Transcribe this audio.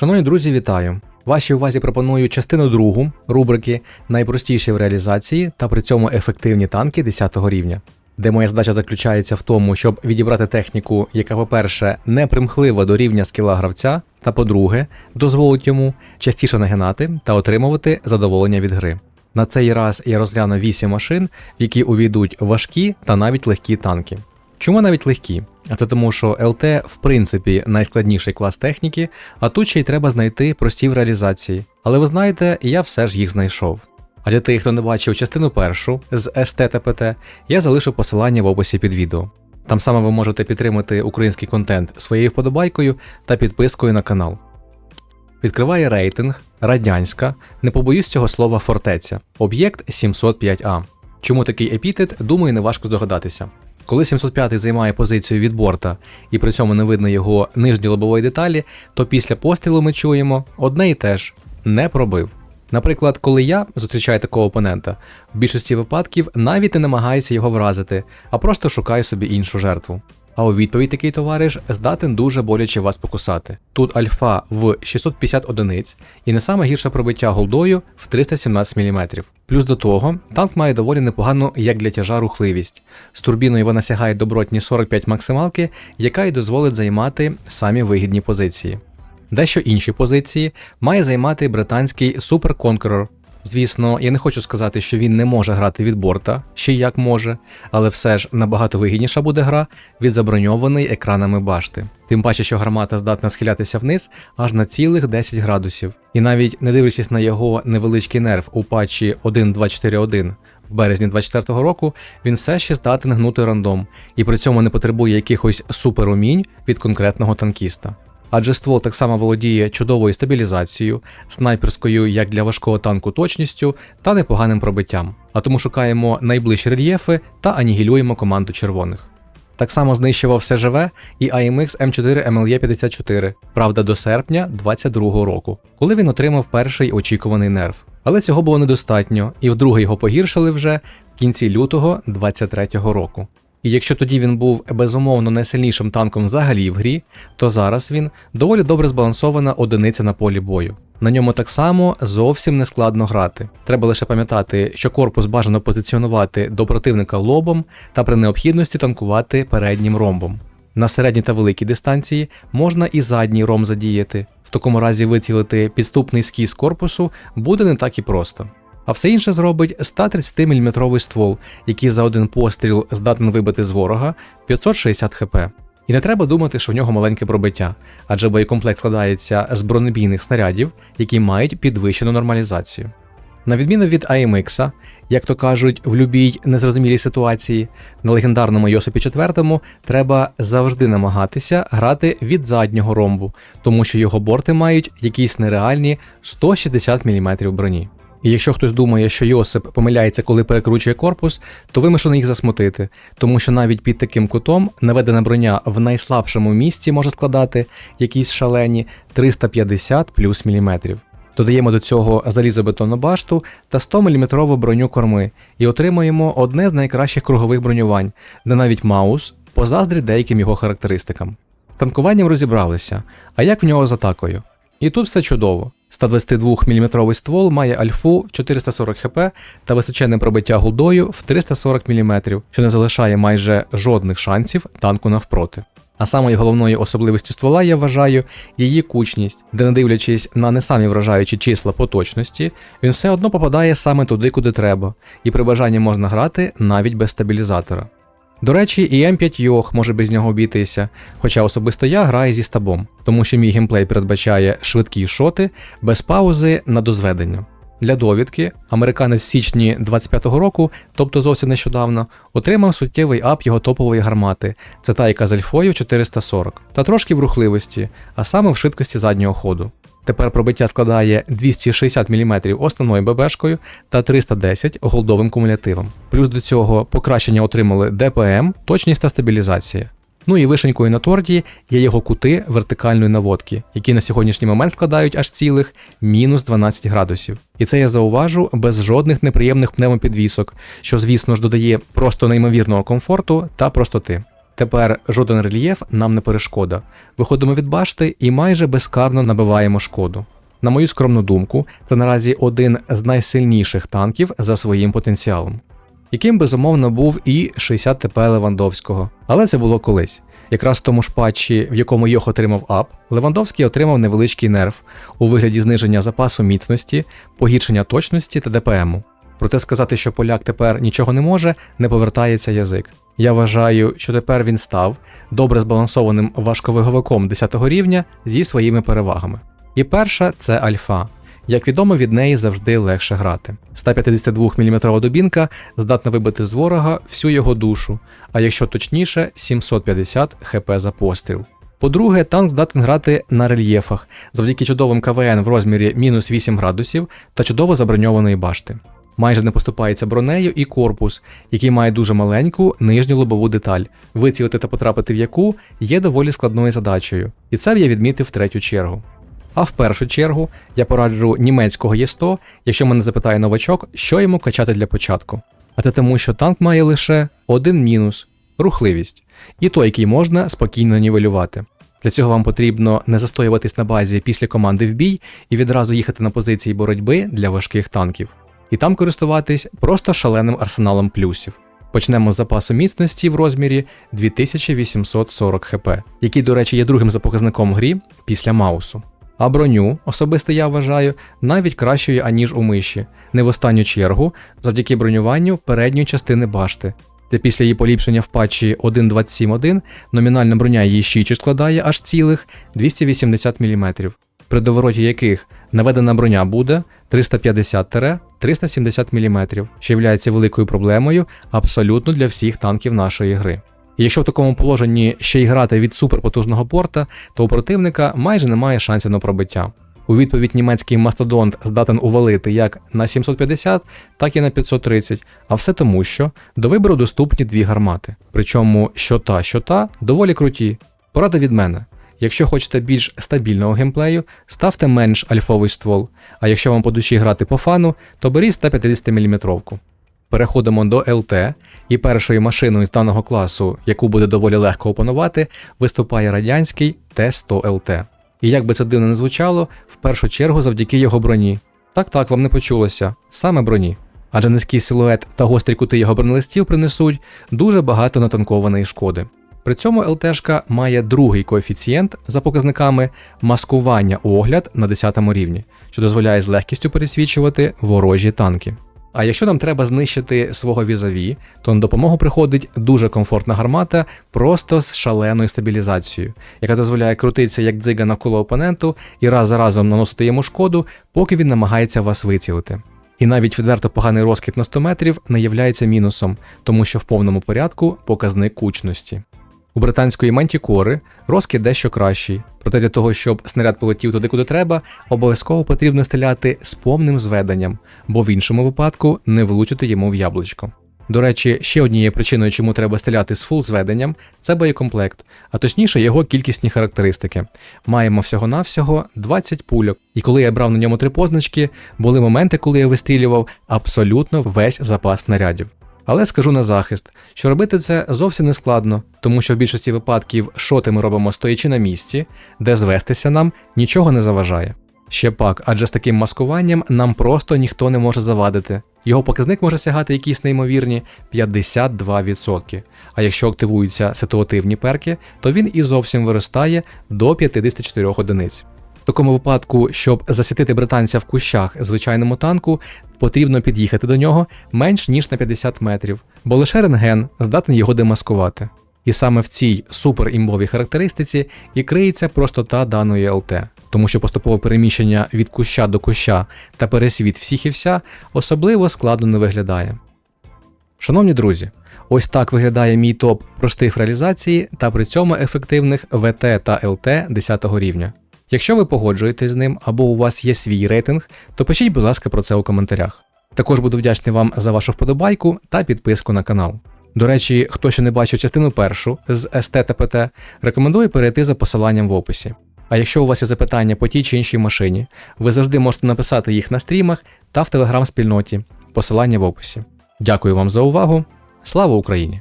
Шановні друзі, вітаю! Вашій увазі пропоную частину другу рубрики Найпростіші в реалізації та при цьому ефективні танки 10 рівня, де моя задача заключається в тому, щоб відібрати техніку, яка, по-перше, не примхлива до рівня скіла гравця, та по-друге, дозволить йому частіше нагинати та отримувати задоволення від гри. На цей раз я розгляну 8 машин, в які увійдуть важкі та навіть легкі танки. Чому навіть легкі? А це тому, що ЛТ в принципі найскладніший клас техніки, а тут ще й треба знайти прості в реалізації. Але ви знаєте, я все ж їх знайшов. А для тих, хто не бачив частину першу з СТ та ПТ, я залишу посилання в описі під відео. Там саме ви можете підтримати український контент своєю вподобайкою та підпискою на канал. Відкриває рейтинг радянська, не побоюсь цього слова фортеця, об'єкт 705А. Чому такий епітет, думаю, неважко здогадатися. Коли 705 займає позицію від борта і при цьому не видно його нижньої лобової деталі, то після пострілу ми чуємо одне і те ж не пробив. Наприклад, коли я зустрічаю такого опонента, в більшості випадків навіть не намагаюся його вразити, а просто шукаю собі іншу жертву. А у відповідь такий товариш здатен дуже боляче вас покусати. Тут альфа в 650 одиниць і не саме гірше пробиття голдою в 317 мм. Плюс до того, танк має доволі непогану, як для тяжа, рухливість. З турбіною вона сягає добротні 45 максималки, яка й дозволить займати самі вигідні позиції. Дещо інші позиції має займати британський Super Conqueror. Звісно, я не хочу сказати, що він не може грати від борта, ще як може, але все ж набагато вигідніша буде гра від заброньованої екранами башти. Тим паче, що гармата здатна схилятися вниз аж на цілих 10 градусів. І навіть не дивлячись на його невеличкий нерв у патчі 1.241 в березні 24-го року, він все ще здатен гнути рандом і при цьому не потребує якихось суперумінь від конкретного танкіста адже ствол так само володіє чудовою стабілізацією, снайперською як для важкого танку точністю та непоганим пробиттям. А тому шукаємо найближчі рельєфи та анігілюємо команду червоних. Так само знищував все живе і AMX M4 MLE 54, правда, до серпня 22-го року, коли він отримав перший очікуваний нерв. Але цього було недостатньо, і вдруге його погіршили вже в кінці лютого 23-го року. І якщо тоді він був безумовно найсильнішим танком взагалі в грі, то зараз він доволі добре збалансована одиниця на полі бою. На ньому так само зовсім не складно грати. Треба лише пам'ятати, що корпус бажано позиціонувати до противника лобом та при необхідності танкувати переднім ромбом. На середній та великій дистанції можна і задній ром задіяти. В такому разі вицілити підступний скіз корпусу буде не так і просто а все інше зробить 130 мм ствол, який за один постріл здатен вибити з ворога 560 хп. І не треба думати, що в нього маленьке пробиття, адже боєкомплект складається з бронебійних снарядів, які мають підвищену нормалізацію. На відміну від AMX, як то кажуть, в любій незрозумілій ситуації, на легендарному Йосипі 4 треба завжди намагатися грати від заднього ромбу, тому що його борти мають якісь нереальні 160 мм броні. І якщо хтось думає, що Йосип помиляється, коли перекручує корпус, то вимушений їх засмутити, тому що навіть під таким кутом наведена броня в найслабшому місці може складати якісь шалені 350 плюс міліметрів. Додаємо до цього залізобетонну башту та 100 мм броню корми і отримуємо одне з найкращих кругових бронювань, де навіть Маус позаздрить деяким його характеристикам. З танкуванням розібралися, а як в нього з атакою? І тут все чудово. 122 мм ствол має альфу в 440 хп та височенне пробиття гулдою в 340 мм, що не залишає майже жодних шансів танку навпроти. А самою головною особливістю ствола я вважаю її кучність, де, не дивлячись на не самі вражаючі числа по точності, він все одно попадає саме туди, куди треба, і при бажанні можна грати навіть без стабілізатора. До речі, і М5 Йох може без нього обійтися, хоча особисто я граю зі стабом, тому що мій геймплей передбачає швидкі шоти без паузи на дозведення. Для довідки, американець в січні 25-го року, тобто зовсім нещодавно, отримав суттєвий ап його топової гармати, це та яка з альфою 440, та трошки в рухливості, а саме в швидкості заднього ходу. Тепер пробиття складає 260 мм основною ББшкою та 310 голдовим кумулятивом. Плюс до цього покращення отримали ДПМ, точність та стабілізація. Ну і вишенькою на торті є його кути вертикальної наводки, які на сьогоднішній момент складають аж цілих мінус 12 градусів. І це я зауважу без жодних неприємних пневмопідвісок, що, звісно ж, додає просто неймовірного комфорту та простоти. Тепер жоден рельєф нам не перешкода. Виходимо від башти і майже безкарно набиваємо шкоду. На мою скромну думку, це наразі один з найсильніших танків за своїм потенціалом, яким безумовно був і 60 ТП Левандовського. Але це було колись. Якраз в тому ж патчі, в якому Йох отримав ап, Левандовський отримав невеличкий нерв у вигляді зниження запасу міцності, погіршення точності та ДПМу. Проте сказати, що поляк тепер нічого не може, не повертається язик. Я вважаю, що тепер він став добре збалансованим важковиговиком 10 рівня зі своїми перевагами. І перша це альфа. Як відомо, від неї завжди легше грати. 152 мм дубінка здатна вибити з ворога всю його душу, а якщо точніше, 750 хп за постріл. По-друге, танк здатен грати на рельєфах завдяки чудовим КВН в розмірі мінус 8 градусів та чудово заброньованої башти. Майже не поступається бронею і корпус, який має дуже маленьку нижню лобову деталь, вицілити та потрапити в яку є доволі складною задачею, і це б я відмітив в третю чергу. А в першу чергу я пораджу німецького Є100, якщо мене запитає новачок, що йому качати для початку. А це тому, що танк має лише один мінус рухливість, і той, який можна спокійно нівелювати. Для цього вам потрібно не застоюватись на базі після команди в бій і відразу їхати на позиції боротьби для важких танків, і там користуватись просто шаленим арсеналом плюсів. Почнемо з запасу міцності в розмірі 2840 хп, який, до речі, є другим за показником грі після маусу. А броню, особисто я вважаю, навіть кращою, аніж у миші, не в останню чергу, завдяки бронюванню передньої частини башти, де після її поліпшення в патчі 1.27.1 номінальна броня її щічі складає аж цілих 280 мм, при довороті яких наведена броня буде 350-370 мм, що є великою проблемою абсолютно для всіх танків нашої гри. І якщо в такому положенні ще й грати від суперпотужного порта, то у противника майже немає шансів на пробиття. У відповідь німецький мастодонт здатен увалити як на 750, так і на 530, а все тому, що до вибору доступні дві гармати. Причому що та, що та доволі круті. Порада від мене. Якщо хочете більш стабільного геймплею, ставте менш альфовий ствол, а якщо вам по душі грати по фану, то беріть 150 мм. Переходимо до ЛТ, і першою машиною з даного класу, яку буде доволі легко опанувати, виступає радянський Т-100 ЛТ. І як би це дивно не звучало, в першу чергу завдяки його броні. Так так, вам не почулося, саме броні. Адже низький силует та гострі кути його бронелистів принесуть дуже багато натанкованої шкоди. При цьому ЛТшка має другий коефіцієнт за показниками маскування огляд на 10 рівні, що дозволяє з легкістю пересвічувати ворожі танки. А якщо нам треба знищити свого візаві, то на допомогу приходить дуже комфортна гармата просто з шаленою стабілізацією, яка дозволяє крутитися як дзига навколо опоненту і раз за разом наносити йому шкоду, поки він намагається вас вицілити. І навіть відверто поганий розкид на 100 метрів не являється мінусом, тому що в повному порядку показник кучності. У британської мантікори розкид дещо кращий, проте для того, щоб снаряд полетів туди, куди треба, обов'язково потрібно стріляти з повним зведенням, бо в іншому випадку не влучити йому в яблучко. До речі, ще однією причиною, чому треба стріляти з фул зведенням, це боєкомплект, а точніше його кількісні характеристики. Маємо всього-навсього 20 пульок, і коли я брав на ньому три позначки, були моменти, коли я вистрілював абсолютно весь запас снарядів. Але скажу на захист, що робити це зовсім не складно, тому що в більшості випадків шоти ми робимо стоячи на місці, де звестися нам нічого не заважає. Ще пак, адже з таким маскуванням нам просто ніхто не може завадити. Його показник може сягати якісь неймовірні 52%. А якщо активуються ситуативні перки, то він і зовсім виростає до 54 одиниць. В такому випадку, щоб засвітити британця в кущах звичайному танку, потрібно під'їхати до нього менш ніж на 50 метрів, бо лише рентген здатен його демаскувати. І саме в цій суперімбовій характеристиці і криється простота даної ЛТ, тому що поступове переміщення від куща до куща та пересвіт всіх і вся особливо складно не виглядає. Шановні друзі, ось так виглядає мій топ простих в реалізації та при цьому ефективних ВТ та ЛТ 10 рівня. Якщо ви погоджуєтесь з ним або у вас є свій рейтинг, то пишіть, будь ласка, про це у коментарях. Також буду вдячний вам за вашу вподобайку та підписку на канал. До речі, хто ще не бачив частину першу з СТ та ПТ, рекомендую перейти за посиланням в описі. А якщо у вас є запитання по тій чи іншій машині, ви завжди можете написати їх на стрімах та в телеграм-спільноті. Посилання в описі. Дякую вам за увагу. Слава Україні!